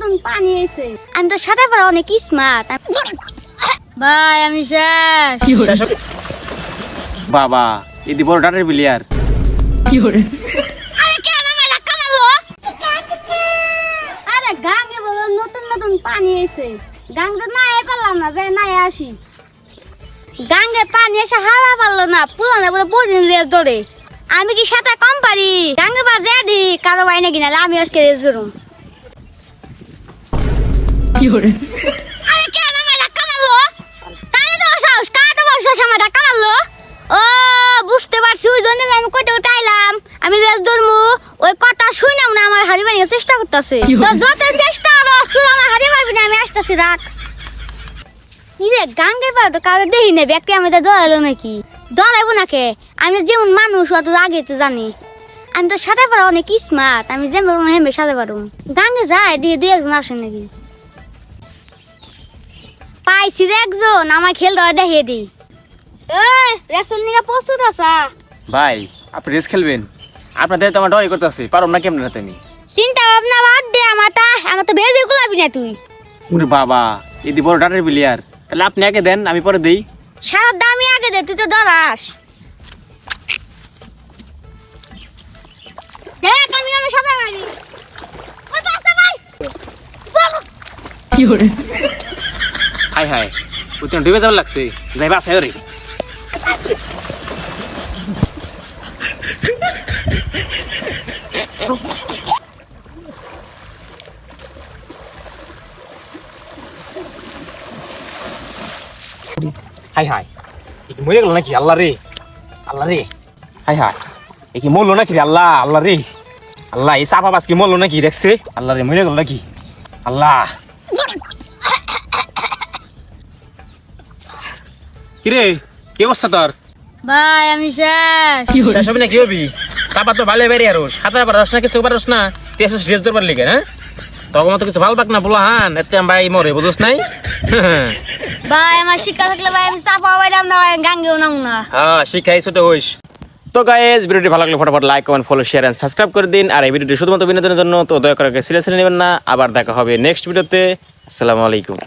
নতুন পানি এসে আমি তো সাঁতার পারা অনেক স্মার্ট ভাই আমি শেষ। বাবা এদি বড় ডাটের আরে কে আমার ধাক্কা আরে গাঙ্গে বলো নতুন নতুন পানি এসে গাঙ্গে না এ পারলাম না যে না আসি। গাঙ্গে পানি এসে হারা পারল না বলে ধরে। আমি কি সাঁতার কম পারি? গাঙ্গে বার রেডি কারও বাইনে কিনা আমি আজকে রেস ধরুম আরে কে আমার ধাক্কা মারলো? তাহলে তো সাহস কার তোমার সাহস? আমার ধাক্কা মারলো? ও বুঝতে পারছি ওই জন্য আমি কইতে আমি রেস ধরমু ওই কথা না আমার হারি বানিয়ে চেষ্টা করতেছে। তো যত চেষ্টা করো আমার হারি পারবি না আমি আসতেছি রাখ। কি পার তো কারও দেহি ব্যক্তি আমাদের দৌড়ালো নাকি? দৌড়াইবো নাকে আমি যেমন মানুষ অত আগে তো জানি। আমি তো সাঁতার পারা অনেক স্মার্ট আমি যেমন হেমে পারো গাঙ্গে যায় দিয়ে দুই একজন আসে নাকি? পাইছি রে একজন আমার খেল দেওয়া দেখিয়ে দিই এই রেসল নিয়ে প্রস্তুত আছা? ভাই আপনি রেস খেলবেন? আপনাদের তো আমার ডরাই করতেছে পারো না কেমন রাতে আমি? চিন্তা ভাবনা বাদ দে আমার তা আমার তো বেজে গুলাবি না তুই। ওরে বাবা এদি বড় ডাটের বিলিয়ার তাহলে আপনি আগে দেন আমি পরে দেই। সারা দামি আগে দে তুই তো দরাস দেখ আমি আমি সাদা মারি ওই বাচ্চা ভাই হাই হাই। ওই তো ডুবে যাবার লাগছে। যাই বাসায় রে হাই হাই। মরে গেল নাকি? আল্লাহ রে আল্লাহ রে হাই হাই। এ কি মরলো নাকি রে আল্লাহ আল্লাহ রে আল্লাহ এই চাপা বাস কি মরলো নাকি? দেখছে। আল্লাহ রে মরে গেল নাকি? আল্লাহ। কিরে কি অবস্থা তোর? ভাই আমি শেষ। শেষ হবে না কি হবি? চাপা তো ভালো বেরিয়ে আরও। সাঁতার পারস না কিছু পারস না তুই এসে রেস ধরবার লিগে হ্যাঁ? তখন তো কিছু ভালো পাক না বলা হান। এতে ভাই মরে বুঝছ নাই? ভাই আমার শিক্ষা থাকলে ভাই আমি চাপা বাইরাম না ভাই গাঙ্গেও নাম না। হ্যাঁ শিখাইছো তো হইস। তো গাইজ ভিডিওটি ভালো লাগলে ফটাফট like comment follow share and subscribe করে দিন। আর এই ভিডিওটি শুধুমাত্র বিনোদনের জন্য তো দয়া করে সিরিয়াসলি নেবেন না। আবার দেখা হবে নেক্সট ভিডিওতে আসসালামু আলাইকুম।